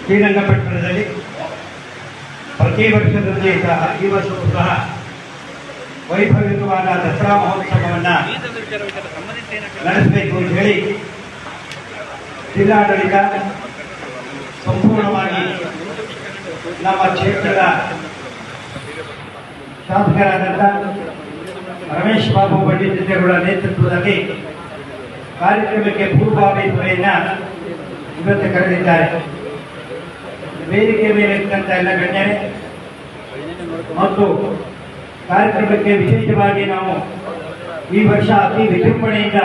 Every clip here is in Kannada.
ಶ್ರೀರಂಗಪಟ್ಟಣದಲ್ಲಿ ಪ್ರತಿ ವರ್ಷದಂತೆ ಸಹ ಈ ವರ್ಷವೂ ಸಹ ವೈಭವಿಕವಾದ ದಸರಾ ಮಹೋತ್ಸವವನ್ನು ನಡೆಸಬೇಕು ಅಂತ ಹೇಳಿ ಜಿಲ್ಲಾಡಳಿತ ಸಂಪೂರ್ಣವಾಗಿ ನಮ್ಮ ಕ್ಷೇತ್ರದ ಶಾಸಕರಾದಂಥ ರಮೇಶ್ ಬಾಬು ಪಂಡಿತರುಗಳ ನೇತೃತ್ವದಲ್ಲಿ ಕಾರ್ಯಕ್ರಮಕ್ಕೆ ಪೂರ್ವಭಾವಿ ಸಭೆಯನ್ನು ಇವತ್ತು ಕರೆದಿದ್ದಾರೆ. ವೇದಿಕೆ ಮೇಲೆ ಇರ್ತಕ್ಕಂಥ ಎಲ್ಲ ಗಣ್ಯರೇ, ಮತ್ತು ಕಾರ್ಯಕ್ರಮಕ್ಕೆ ವಿಶೇಷವಾಗಿ ನಾವು ಈ ವರ್ಷ ಅತಿ ವಿಜೃಂಭಣೆಯಿಂದ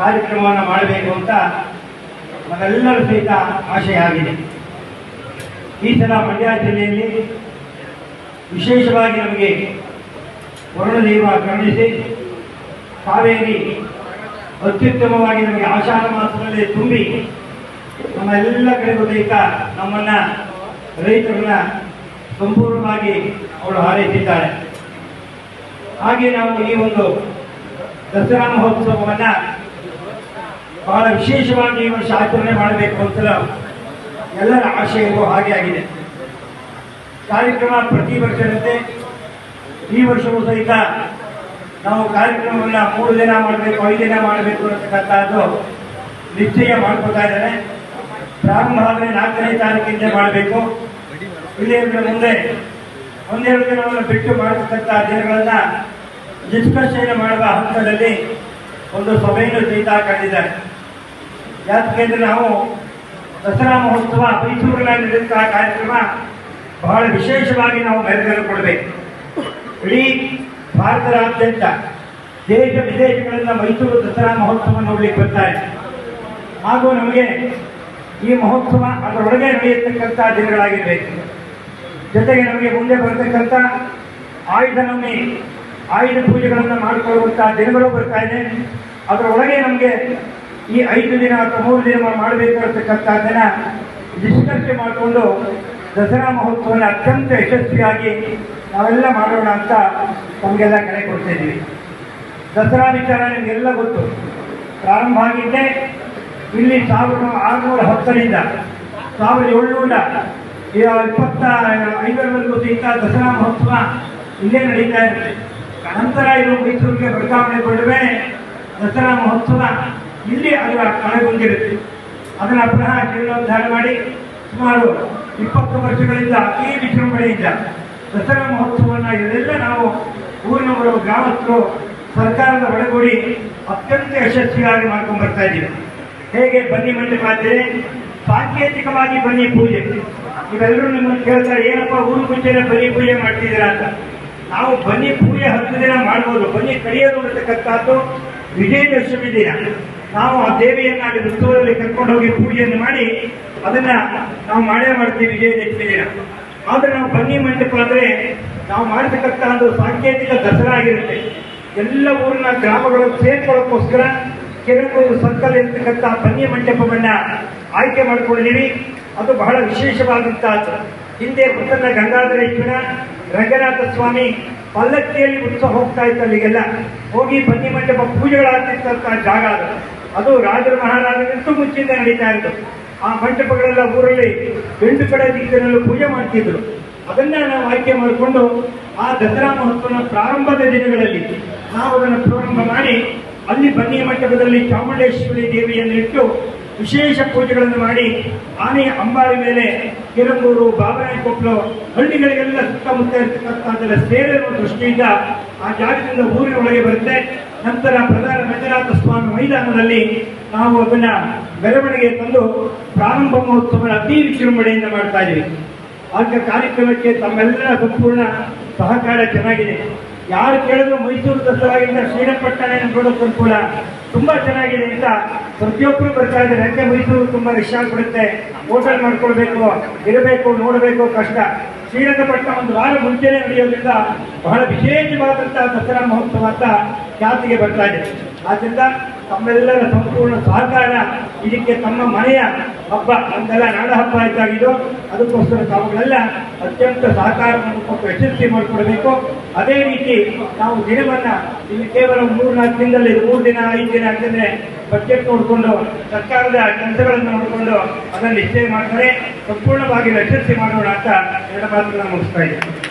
ಕಾರ್ಯಕ್ರಮವನ್ನು ಮಾಡಬೇಕು ಅಂತ ನಮ್ಮೆಲ್ಲರ ಸಹಿತ ಆಶಯ ಈ ಸಲ ಮಂಡ್ಯ ಜಿಲ್ಲೆಯಲ್ಲಿ ವಿಶೇಷವಾಗಿ ನಮಗೆ ವರುಣದೇವ ಕರುಣಿಸಿ, ಕಾವೇರಿ ಅತ್ಯುತ್ತಮವಾಗಿ ನಮಗೆ ಆಷಾಢ ಮಾಸದಲ್ಲಿ ತುಂಬಿ ನಮ್ಮ ಎಲ್ಲ ಕಡೆಗೂ ಸಹಿತ ನಮ್ಮನ್ನ ರೈತರನ್ನ ಸಂಪೂರ್ಣವಾಗಿ ಅವಳು ಹಾರೈಸಿದ್ದಾಳೆ. ಹಾಗೆ ನಾವು ಈ ಒಂದು ದಸರಾ ಮಹೋತ್ಸವವನ್ನ ಬಹಳ ವಿಶೇಷವಾಗಿ ಈ ವರ್ಷ ಆಚರಣೆ ಮಾಡಬೇಕು ಅಂತ ಎಲ್ಲರ ಆಶಯವೂ ಹಾಗೆ ಆಗಿದೆ. ಕಾರ್ಯಕ್ರಮ ಪ್ರತಿ ವರ್ಷದಂತೆ ಈ ವರ್ಷವೂ ಸಹಿತ ನಾವು ಕಾರ್ಯಕ್ರಮವನ್ನ ಮೂರು ದಿನ ಮಾಡಬೇಕು, ಐದು ದಿನ ಮಾಡಬೇಕು ಅನ್ನತಕ್ಕಂಥದ್ದು ನಿಶ್ಚಯ ಮಾಡ್ಕೊತಾ ಇದ್ದಾರೆ ಪ್ರಾರಂಭ ಆದರೆ ನಾಲ್ಕನೇ ತಾರೀಕಿಂದ ಮಾಡಬೇಕು. ಇಲ್ಲಿ ಮುಂದೆ ಒಂದೆರಡು ದಿನವನ್ನು ಬಿಟ್ಟು ಮಾಡತಕ್ಕಂಥ ದಿನಗಳನ್ನ ಡಿಸ್ಕಷನ್ ಮಾಡುವ ಹಂತದಲ್ಲಿ ಒಂದು ಸಭೆಯನ್ನು ಸಹಿತ ಕಂಡಿದ್ದಾರೆ ಯಾಕೆಂದ್ರೆ ನಾವು ದಸರಾ ಮಹೋತ್ಸವ ಮೈಸೂರಿನಲ್ಲಿ ನಡೆದಂತಹ ಕಾರ್ಯಕ್ರಮ ಬಹಳ ವಿಶೇಷವಾಗಿ ನಾವು ಮೆರುಗನ್ನು ಕೊಡಬೇಕು ಇಡೀ ಭಾರತದಾದ್ಯಂತ ದೇಶ ವಿದೇಶಗಳಿಂದ ಮೈಸೂರು ದಸರಾ ಮಹೋತ್ಸವ ನೋಡ್ಲಿಕ್ಕೆ ಬರ್ತಾರೆ ಹಾಗೂ ನಮಗೆ ಈ ಮಹೋತ್ಸವ ಅದರೊಳಗೆ ನಡೆಯತಕ್ಕಂಥ ದಿನಗಳಾಗಿರಬೇಕು ಜೊತೆಗೆ ನಮಗೆ ಮುಂದೆ ಬರತಕ್ಕಂಥ ಆಯುಧ ನಮ್ಮಿ ಆಯುಧ ಪೂಜೆಗಳನ್ನು ಮಾಡಿಕೊಳ್ಳುವಂಥ ದಿನಗಳು ಬರ್ತಾ ಇದೆ. ಅದರೊಳಗೆ ನಮಗೆ ಈ ಐದು ದಿನ ಅಥವಾ ಮೂರು ದಿನ ಮಾಡಬೇಕಾಗಿರ್ತಕ್ಕಂಥ ದಿನ ನಿಷ್ಕರ್ಷೆ ಮಾಡಿಕೊಂಡು ದಸರಾ ಮಹೋತ್ಸವನ ಅತ್ಯಂತ ಯಶಸ್ವಿಯಾಗಿ ನಾವೆಲ್ಲ ಮಾಡೋಣ ಅಂತ ತಮಗೆಲ್ಲ ಕರೆ ಕೊಡ್ತಿದ್ದೀವಿ ದಸರಾ ವಿಚಾರ ನಿಮಗೆಲ್ಲ ಗೊತ್ತು. ಪ್ರಾರಂಭ ಆಗಿದ್ದೆ. ಇಲ್ಲಿ ಸಾವಿರದ ಆರುನೂರ ಹತ್ತರಿಂದ ಸಾವಿರದ ಏಳ್ನೂರ ಇಪ್ಪತ್ತ ಐದರವರೆಗೂ ಸಹಿತ ದಸರಾ ಮಹೋತ್ಸವ ಇಲ್ಲೇ ನಡೀತಾ ಇರುತ್ತೆ. ನಂತರ ಇದು ಮೈಸೂರಿಗೆ ವರ್ಗಾವಣೆಗೊಳ್ಳುವೆ ದಸರಾ ಮಹೋತ್ಸವ ಇಲ್ಲಿ ಅದರ ಕಳೆಗೊಂಡಿರುತ್ತೆ ಅದನ್ನು ಪುನಃ ಜೀರ್ಣೋದ್ಧಾರ ಮಾಡಿ ಸುಮಾರು ಇಪ್ಪತ್ತು ವರ್ಷಗಳಿಂದ ಈ ವಿಜೃಂಭಣೆಯಿಂದ ದಸರಾ ಮಹೋತ್ಸವವನ್ನು ಇದೆಲ್ಲ ನಾವು ಊರಿನವರು, ಗ್ರಾಮಸ್ಥರು, ಸರ್ಕಾರದ ಒಳಗೂಡಿ ಅತ್ಯಂತ ಯಶಸ್ವಿಯಾಗಿ ಮಾಡ್ಕೊಂಡು ಬರ್ತಾ ಇದ್ದೀವಿ. ಹೇಗೆ ಬನ್ನಿ ಮಂಡಿ ಅಂದರೆ ಸಾಂಕೇತಿಕವಾಗಿ ಬನ್ನಿ ಪೂಜೆ. ಇವೆಲ್ಲರೂ ನಿಮ್ಮನ್ನು ಕೇಳ್ತಾರೆ, ಏನಪ್ಪ ಊರು ಮುಂಚೆನೆ ಬನ್ನಿ ಪೂಜೆ ಮಾಡ್ತಿದ್ದೀರಾ ಅಂತ. ನಾವು ಬನ್ನಿ ಪೂಜೆ ಹತ್ತು ದಿನ ಮಾಡ್ಬೋದು. ಬನ್ನಿ ಕಡಿಯೋದು ಅಂತಕ್ಕಂಥದ್ದು ವಿಜಯದಶಮಿ ದಿನ. ನಾವು ಆ ದೇವಿಯನ್ನ ಅಲ್ಲಿ ಉತ್ಸವದಲ್ಲಿ ಕರ್ಕೊಂಡು ಹೋಗಿ ಪೂಜೆಯನ್ನು ಮಾಡಿ ಅದನ್ನ ನಾವು ಮಾಡೇ ಮಾಡ್ತೀವಿ ವಿಜಯದಶಮಿ ದಿನ ಆದ್ರೆ ನಾವು ಬನ್ನಿ ಮಂಟಪ ಅಂದ್ರೆ ನಾವು ಮಾಡತಕ್ಕಂತಹ ಒಂದು ಸಾಂಕೇತಿಕ ದಸರಾ ಆಗಿರುತ್ತೆ. ಎಲ್ಲ ಊರಿನ ಗ್ರಾಮಗಳು ಸೇರ್ಕೊಳ್ಳೋಕ್ಕೋಸ್ಕರ ಕೆರೆಕೊಂದು ಸರ್ಕಲ್ ಇರ್ತಕ್ಕಂತಹ ಬನ್ನಿ ಮಂಟಪವನ್ನ ಆಯ್ಕೆ ಮಾಡ್ಕೊಂಡಿದ್ದೀವಿ ಅದು ಬಹಳ ವಿಶೇಷವಾದಂತಹದ್ದು ಹಿಂದೆ ಪುತ್ತನ ಗಂಗಾಧರೇಶ್ವರ, ರಂಗನಾಥ ಸ್ವಾಮಿ ಪಲ್ಲಕ್ಕಿಯಲ್ಲಿ ಉತ್ಸವ ಹೋಗ್ತಾ ಇತ್ತು ಅಲ್ಲಿಗೆಲ್ಲ. ಹೋಗಿ ಬನ್ನಿ ಮಂಟಪ ಪೂಜೆಗಳಾಗ್ತಿರ್ತಕ್ಕಂಥ ಜಾಗ ಅದು. ಅದು ರಾಜರ ಮಹಾರಾಜನಿಂತೂ ಮುಚ್ಚಿಂದ ನಡೀತಾ ಇತ್ತು. ಆ ಮಂಟಪಗಳೆಲ್ಲ ಊರಲ್ಲಿ ಗಂಡು ಕಡೆ ದಿಕ್ಕಿನಲ್ಲೂ ಪೂಜೆ ಮಾಡ್ತಿದ್ರು. ಅದನ್ನ ನಾವು ಆಯ್ಕೆ ಮಾಡಿಕೊಂಡು ಆ ದಸರಾ ಮಹೋತ್ಸವನ ಪ್ರಾರಂಭದ ದಿನಗಳಲ್ಲಿ ನಾವು ಅದನ್ನು ಪ್ರಾರಂಭ ಮಾಡಿ ಅಲ್ಲಿ ಬನ್ನಿ ಮಂಟಪದಲ್ಲಿ ಚಾಮುಂಡೇಶ್ವರಿ ದೇವಿಯನ್ನು ಇಟ್ಟು ವಿಶೇಷ ಪೂಜೆಗಳನ್ನು ಮಾಡಿ ಆನೆಯ ಅಂಬಾರಿ ಮೇಲೆ ಕಿರಂಗೂರು ಬಾಬರಾಯ ಕೊಪ್ಪಲು ಹಳ್ಳಿಗಳಿಗೆಲ್ಲ ಸುತ್ತಮುತ್ತ ಇರ್ತಕ್ಕಂಥದ್ದೆಲ್ಲ ಸೇರಿರುವ ದೃಷ್ಟಿಯಿಂದ ಆ ಜಾಗದಿಂದ ಊರಿನ ಒಳಗೆ ಬರುತ್ತೆ. ನಂತರ ಪ್ರಧಾನ ಮಂಜುನಾಥ ಸ್ವಾಮಿ ಮೈದಾನದಲ್ಲಿ ನಾವು ಅದನ್ನ ಮೆರವಣಿಗೆ ತಂದು ಪ್ರಾರಂಭ ಮಹೋತ್ಸವ ಅತಿ ವಿಜೃಂಭಣೆಯಿಂದ ಮಾಡ್ತಾ ಇದ್ದೀವಿ. ಆಗ ಕಾರ್ಯಕ್ರಮಕ್ಕೆ ತಮ್ಮೆಲ್ಲರ ಸಂಪೂರ್ಣ ಸಹಕಾರ ಚೆನ್ನಾಗಿದೆ. ಯಾರು ಕೇಳಿದ್ರು ಮೈಸೂರು ದಸರಾಗಿಂದ ಶ್ರೀರಂಗಪಟ್ಟಣ ನೋಡೋಕ್ಕೂ ಕೂಡ ತುಂಬಾ ಚೆನ್ನಾಗಿದೆ ಅಂತ ಪ್ರತಿಯೊಬ್ಬರು ಬರ್ತಾ ಇದ್ದಾರೆ. ಯಾಕೆ ಮೈಸೂರು ತುಂಬಾ ರಶ್ ಬಿಡುತ್ತೆ ಹೋಟೆಲ್ ಮಾಡ್ಕೊಳ್ಬೇಕು, ಇರಬೇಕು, ನೋಡಬೇಕು ಕಷ್ಟ. ಶ್ರೀರಂಗಪಟ್ಟಣ ಒಂದು ವಾರ ಮುಂಚೆನೆ ನಡೆಯೋದ್ರಿಂದ ಬಹಳ ವಿಶೇಷವಾದಂತಹ ದಸರಾ ಮಹೋತ್ಸವ ಅಂತ ಖ್ಯಾತಿಗೆ ಬರ್ತಾ ಇದೆ. ಆದ್ರಿಂದ ತಮ್ಮೆಲ್ಲರ ಸಂಪೂರ್ಣ ಸಹಕಾರ, ಇದಕ್ಕೆ ತಮ್ಮ ಮನೆಯ ಹಬ್ಬ ನಮ್ದೆಲ್ಲ ನಾಡ ಹಬ್ಬ ಆಯ್ತಾಗಿದ್ದು, ಅದಕ್ಕೋಸ್ಕರ ತಾವುಗಳೆಲ್ಲ ಅತ್ಯಂತ ಸಹಕಾರವನ್ನು ಕೊಟ್ಟು ಯಶಸ್ವಿ ಮಾಡಿಕೊಡಬೇಕು. ಅದೇ ರೀತಿ ನಾವು ದಿನವನ್ನ ಇಲ್ಲಿ ಕೇವಲ ಮೂರು ನಾಲ್ಕು ದಿನದಲ್ಲಿ, ಮೂರು ದಿನ, ಐದು ದಿನ ಅಂತಂದ್ರೆ ಬಜೆಟ್ ನೋಡಿಕೊಂಡು, ಸರ್ಕಾರದ ಕೆಲಸಗಳನ್ನು ನೋಡಿಕೊಂಡು, ಅದನ್ನು ನಿಶ್ಚಯ ಮಾಡ್ತಾರೆ, ಸಂಪೂರ್ಣವಾಗಿ ಯಶಸ್ವಿ ಮಾಡೋಣ ಅಂತ ಎರಡು ಮಾತುಗಳನ್ನು ಮುಗಿಸ್ತಾ ಇದ್ದೀನಿ.